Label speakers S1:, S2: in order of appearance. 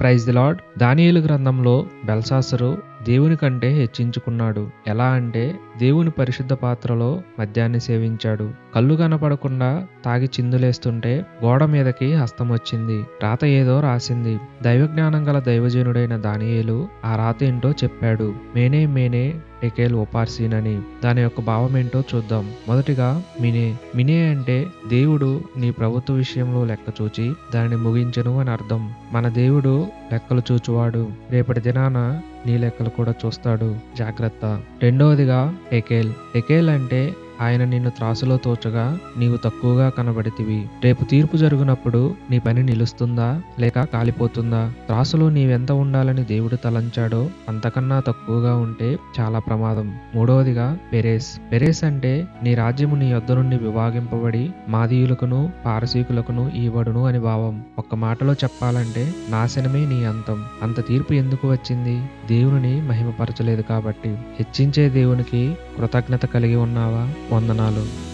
S1: Praise the lord. దానియేలు గ్రంథంలో బెల్సాసరు దేవుని కంటే హెచ్చించుకున్నాడు. ఎలా అంటే దేవుని పరిశుద్ధ పాత్రలో మద్యాన్ని సేవించాడు. కళ్ళు కనపడకుండా తాగి చిందులేస్తుంటే గోడ మీదకి హస్తం వచ్చింది. రాత ఏదో రాసింది. దైవజ్ఞానం గల దైవజనుడైన దానియేలు ఆ రాత ఏంటో చెప్పాడు. మేనే మేనే టెకేల్ ఒపార్సీన్ అని దాని యొక్క భావం ఏంటో చూద్దాం. మొదటిగా మినే. మినే అంటే దేవుడు నీ ప్రభుత్వ విషయంలో లెక్క చూచి దానిని ముగించను అని అర్థం. మన దేవుడు లెక్కలు చూచువాడు. రేపటి దినాన నీ లెక్కలు కూడా చూస్తాడు. జాగ్రత్త. రెండవదిగా ఎకేల్ ఎకేల్ అంటే ఆయన నిన్ను త్రాసులో తోచగా నీవు తక్కువగా కనబడితివి. రేపు తీర్పు జరుగునప్పుడు నీ పని నిలుస్తుందా? లేక కాలిపోతుందా? త్రాసులో నీవెంత ఉండాలని దేవుడు తలంచాడో అంతకన్నా తక్కువగా ఉంటే చాలా ప్రమాదం. మూడవదిగా పెరేస్. పెరేస్ అంటే నీ రాజ్యము నీ యొద్ద నుండి విభాగింపబడి మాదీయులకును పారసీకులకును ఈవడును అని భావం. ఒక్క మాటలో చెప్పాలంటే నాశనమే నీ అంతం. అంత తీర్పు ఎందుకు వచ్చింది? దేవుని మహిమపరచలేదు కాబట్టి. హెచ్చించే దేవునికి కృతజ్ఞత కలిగి ఉన్నావా? వందనాలు.